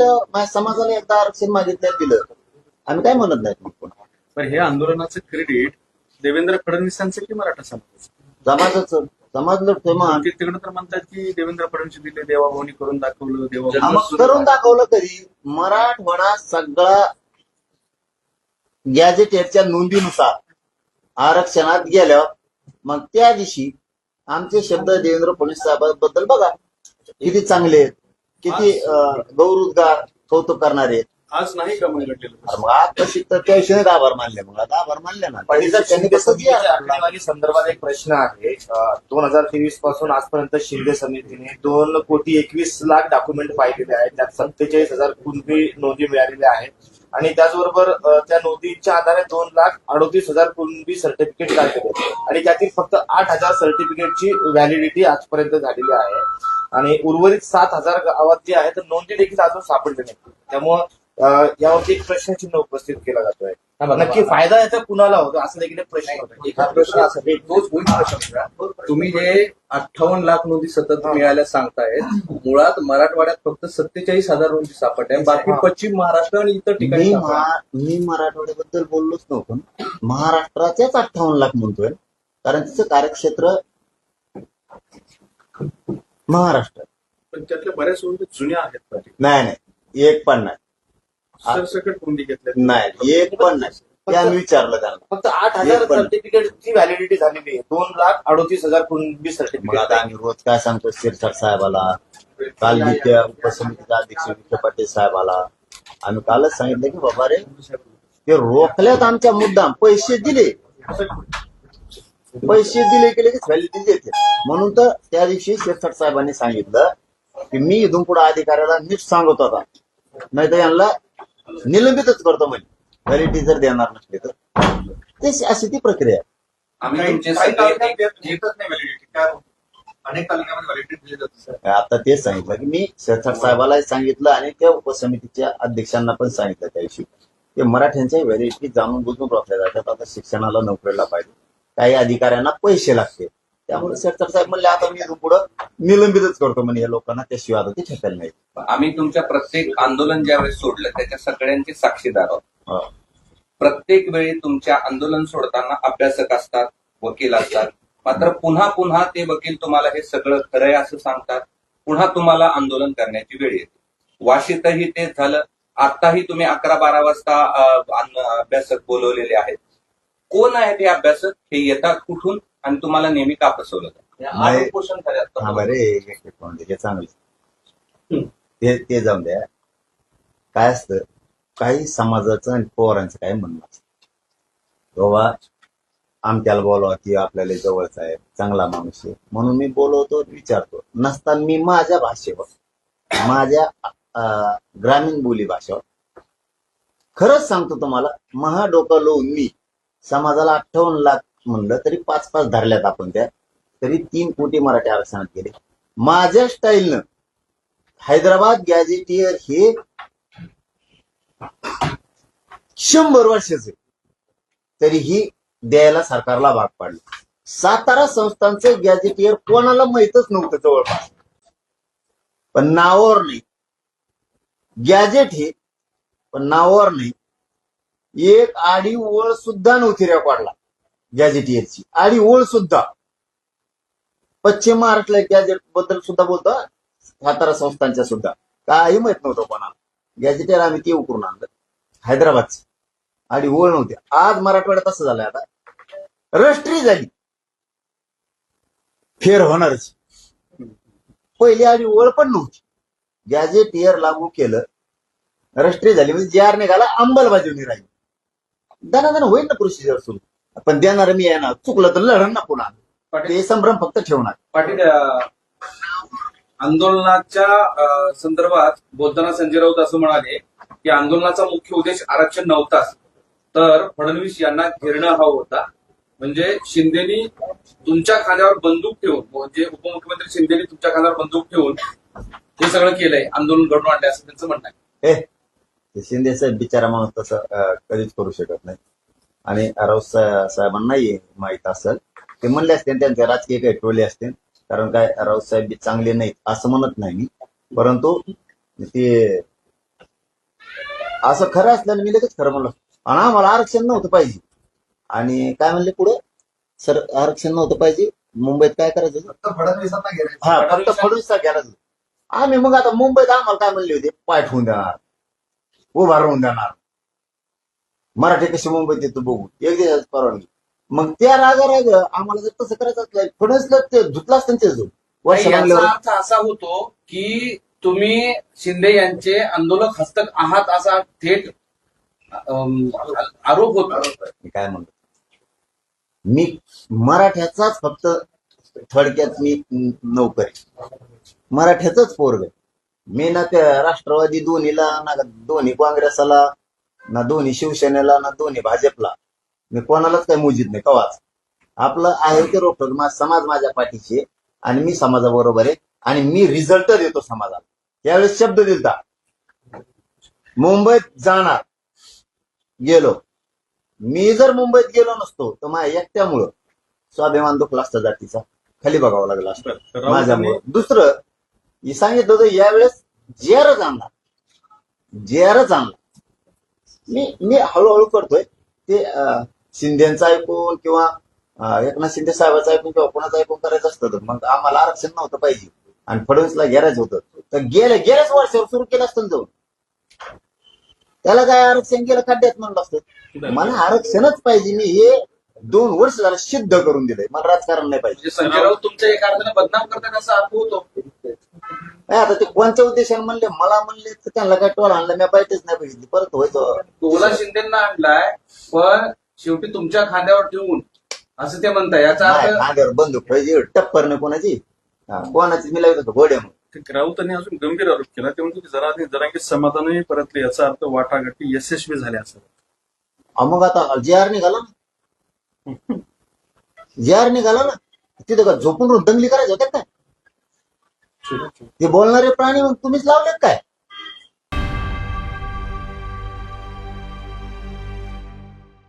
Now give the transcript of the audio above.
माझ्या समाजाने एकदा आरक्षण मागितलं दिलं. आम्ही काय म्हणत नाही मग पण हे आंदोलनाचं क्रेडिट देवेंद्र फडणवीसांचं की मराठा समाजाचं? समाजाच. समाज लढतोय मग ते तिकडे तर म्हणतात की देवेंद्र फडणवीस दिले देवाभावनी करून दाखवलं हा, देवा मग करून दाखवलं. तरी मराठवाडा सगळा गॅजेटेडच्या नोंदीनुसार आरक्षणात गेल्यावर मग त्या दिवशी आमचे शब्द देवेंद्र फडणवीस साहेबांबद्दल बघा. किती चांगले आहेत. किती अं, गौरवोद्गार कौतुक करणारे आहेत. आज नाही का घडलेलं अरे मग आज तशी तर त्या विषयी आभार मानले मग आता आभार मानले ना. पण त्यांनी त्यांनी कसं? आकडेवारी संदर्भात एक प्रश्न आहे. दोन हजार तेवीसपासून आजपर्यंत शिंदे समितीने दोन कोटी एकवीस लाख डॉक्युमेंट पाहिलेले आहेत. त्यात सत्तेचाळीस हजार कुणबी नोंदी मिळालेल्या आहेत. आणि त्याचबरोबर त्या नोंदींच्या आधारे दोन लाख अडोतीस हजार कुणबी सर्टिफिकेट काढलेले आहेत. आणि त्यातील फक्त आठ हजार सर्टिफिकेटची व्हॅलिडिटी आजपर्यंत झालेली आहे. आणि उर्वरित सात हजार गावात जे आहे तर नोंदी देखील अजून सापडले नाही. त्यामुळं यावरती एक प्रश्नचिन्ह उपस्थित केला जातोय. नक्की फायदा याचा कुणाला होतो? असं देखील एक प्रश्न होतो. एका प्रश्न असा आहे, तोच होईल प्रश्न का? तुम्ही हे अठ्ठावन्न लाख नोंदी सतत मिळाल्या सांगतायत मुळात मराठवाड्यात फक्त सत्तेचाळीस हजार नोंदी सापडल्या बाकी हा. पश्चिम महाराष्ट्र आणि इतर ठिकाणी मी मराठवाड्याबद्दल बोललोच नव्हतो. महाराष्ट्राच्याच अठ्ठावन्न लाख म्हणतोय कारण तिचं कार्यक्षेत्र महाराष्ट्र. पण त्यातल्या बऱ्याच नोंदी जुन्या आहेत पाटील. नाही नाही. एक पण नाही. सरसकट नोंदी घेतल्या? नाही एक पण नाही. ते आम्ही विचारलं त्यांना. फक्त आठ हजार एक पण. सर्टिफिकेटची व्हॅलिडिटी झालेली आहे. दोन लाख अडोतीस हजार कुणबी मग सर्टिफिकेट आता आम्ही रोज काय सांगतो शिरसाट साहेबाला? काल मी त्या उपसमितीचे अध्यक्ष विखे पाटील साहेबाला. आम्ही कालच सांगितलं की बाबा रे ते रोखल्यात आमच्या मुद्दाम. पैसे दिले. पैसे दिले की लगेच व्हॅलिडिटी देते म्हणून तर त्या दिवशी शिरसाट साहेबांनी सांगितलं की मी इथून पुढे अधिकाऱ्याला नीट सांगत होता. नाही तर यांना निलंबितच करतो म्हणजे व्हॅलिडिटी जर देणार नसले तर. ते अशी ती प्रक्रिया आहे. आता तेच सांगितलं की मी शिरसाट साहेबाला सांगितलं आणि त्या उपसमितीच्या अध्यक्षांना पण सांगितलं त्याविषयी की मराठ्यांच्या व्हॅलिडिटी जाणून बुजून रोखल्या जातात. आता शिक्षणाला नोकरीला पाहिजे. काही अधिकाऱ्यांना पैसे लागते. त्यामुळे शिरसाट साहेब म्हणले आता मी पुढं निलंबितच करतो म्हणे या लोकांना. त्याशिवाय आता ते ठेकायला नाही. आम्ही तुमच्या प्रत्येक आंदोलन ज्यावेळेस सोडलं त्याच्या सगळ्यांचे साक्षीदार आहोत. प्रत्येक वेळी तुमच्या आंदोलन सोडताना अभ्यासक असतात वकील असतात. मात्र पुन्हा पुन्हा ते वकील तुम्हाला हे सगळं खरं आहे असं सांगतात. पुन्हा तुम्हाला आंदोलन करण्याची वेळ येते. वाशीतही तेच झालं. आताही तुम्ही अकरा बारा वाजता अभ्यासक बोलवलेले आहेत. कोण आहेत हे अभ्यासक हे येतात कुठून आणि तुम्हाला नेहमी का फसवलं जातं? नाही. आठ उपोषण खरे आहेत हा का? बरे एक एक पाहून दे, हे चांगलं. ते ते जाऊन द्या. काय असतं काही समाजाचं आणि पोरांचं काय म्हणणं असतं? बाबा आमच्याला बोलवा की आपल्याला जवळचा आहे चांगला माणूस आहे. म्हणून मी बोलवतो विचारतो. नसताना मी माझ्या भाषेवर माझ्या अं, ग्रामीण बोली भाषेवर खरंच सांगतो तुम्हाला महा डोकं लावून मी. समाजाला अठ्ठावन्न लाख म्हणलं तरी पाच पाच धरल्यात आपण त्या. तरी तीन कोटी मराठी आरक्षणात गेले. माझ्या स्टाईलनं हैदराबाद गॅजेटियर हे शंभर वर्षाचे. तरीही द्यायला सरकारला भाग पाडलं. सातारा संस्थांचं गॅजेटियर कोणाला माहीतच नव्हतं जवळपास. पण नावावर नाही. गॅजेट हे पण नावावर नाही. एक आडी ओळ सुद्धा नव्हती रेकॉर्डला गॅजेटियरची आडी ओळ सुद्धा. पश्चिम महाराष्ट्र गॅजेटबद्दल सुद्धा बोलतो. सातारा संस्थांच्या सुद्धा. काही माहीत नव्हतं कोणाला. गॅजेटेर आम्ही ते उकरून आणलं. हैदराबादचे. आणि ओळ नव्हती. आज मराठवाड्यात असं झालंय आता. रष्ट्री झाली. फेर होणारच. पहिली आधी ओळ पण नव्हती. गॅजेट इयर लागू केलं. रष्ट्री झाली. म्हणजे जे आर निघाला अंमलबजावणी राहिली. दना होईल ना प्रोसिजर सुरू. पण देणार मी ना. चुकलं तर लढण ना पुन्हा. ते संभ्रम फक्त ठेवणार. पाटील आंदोलनाच्या अं, संदर्भात बोलताना संजय राऊत असं म्हणाले की आंदोलनाचा मुख्य उद्देश आरक्षण नव्हताच तर फडणवीस यांना घेरणं हवं होता. म्हणजे शिंदेनी तुमच्या खांद्यावर बंदूक ठेवून म्हणजे उपमुख्यमंत्री शिंदेनी तुमच्या खांद्यावर बंदूक ठेवून हे सगळं केलंय आंदोलन घडून आणलंय असं त्यांचं म्हणणं आहे. ते शिंदे साहेब बिचारा माणूस तसं कधीच करू शकत नाही आणि राऊत साहेबांनाही माहीत असेल. ते म्हणले असते त्यांचे राजकीय काही टोले असते कारण काय राऊत साहेब चांगले नाहीत असं म्हणत नाही मी. परंतु ते असं खरं असल्यानं मी लगेच खरं म्हणलं. आणि आम्हाला आरक्षण नव्हतं पाहिजे. आणि काय म्हणले पुढे? सर आरक्षण नव्हतं पाहिजे. मुंबईत काय करायचं? फडणवीसांना हा फक्त फडणवीसचा घ्यायला आम्ही मग आता मुंबईत आम्हाला काय म्हणले होते? पाय ठेवून देणार. उभा राहून देणार. मराठी कशी मुंबईत येतो बघू. एक दिवस परवानगी. मग त्या रागा राग आम्हाला जर तसं करायचं असलं फडणवीसला ते धुतलाच त्यांचे जो याचा अर्थ असा होतो की तुम्ही शिंदे यांचे आंदोलक हस्तक आहात असा थेट आरोप होतो. मी काय म्हणतो? मी मराठ्याचाच फक्त थोडक्यात मी नोकरी. मराठ्याच पोरग मी ना त्या राष्ट्रवादी दोन्हीला ना दोन्ही काँग्रेसला ना दोन्ही शिवसेनेला ना दोन्ही भाजपला. मी कोणालाच काही मोजित नाही कवाच. आपलं आहे ते रोखतो माझा समाज माझ्या पाठीशी आहे आणि मी समाजाबरोबर आहे आणि मी रिझल्ट देतो समाजाला. त्यावेळेस शब्द दिलता. मुंबईत जाणार. गेलो. मी जर मुंबईत गेलो नसतो तर माझ्या एकट्यामुळं स्वाभिमान दुखला असता जातीचा. खाली बघावं लागला असतं. माझ्यामुळं. दुसरं सांगितलं होतं यावेळेस जेरच आणला जेरच आणला मी मी हळूहळू करतोय. ते शिंदेचं ऐकून किंवा एकनाथ शिंदे साहेबाचं ऐकून किंवा कोणाचं ऐकून करायचं असतं तर मग आम्हाला आरक्षण नव्हतं पाहिजे. आणि फडणवीसला घेरायचं होतं. तर गेल्या गेल्याच वर्षावर सुरू केलं असतं ना जाऊन. त्याला काय आरक्षण केलं खड्ड्यात म्हणलं असतं मला आरक्षणच पाहिजे. मी हे दोन वर्ष झालं सिद्ध करून दिलंय. मला राजकारण नाही पाहिजे. तुमच्या एका अर्थाने बदनाम करतात असं होतो. नाही आता ते कोणत्या उद्देशाने म्हणले? मला म्हणले तर त्यांना काय टोल आणलं? मी पाहिजेच नाही पाहिजे परत व्हायचं. टोला शिंदेना आणलाय पण शेवटी तुमच्या खांद्यावर ठेवून असं ते म्हणताय. याचा नाही, अर्थ खांद्यावर बंदूक पाहिजे टप्पर नाही कोणाची. हा, कोणाची? मी लागत होतो. घोड्या मग ते राऊतांनी अजून गंभीर आरोप केला. ते म्हणतो की जरा जरांगी समाधानही परतले याचा अर्थ वाटाघाटी यशस्वी झाल्या असं. अहो, मग आता जे आर निघाला ना. जे आर निघाला ना. तिथं का झोपून राहून दंगली करायचं होत्या काय? ते बोलणारे प्राणी मग तुम्हीच लावलेत काय?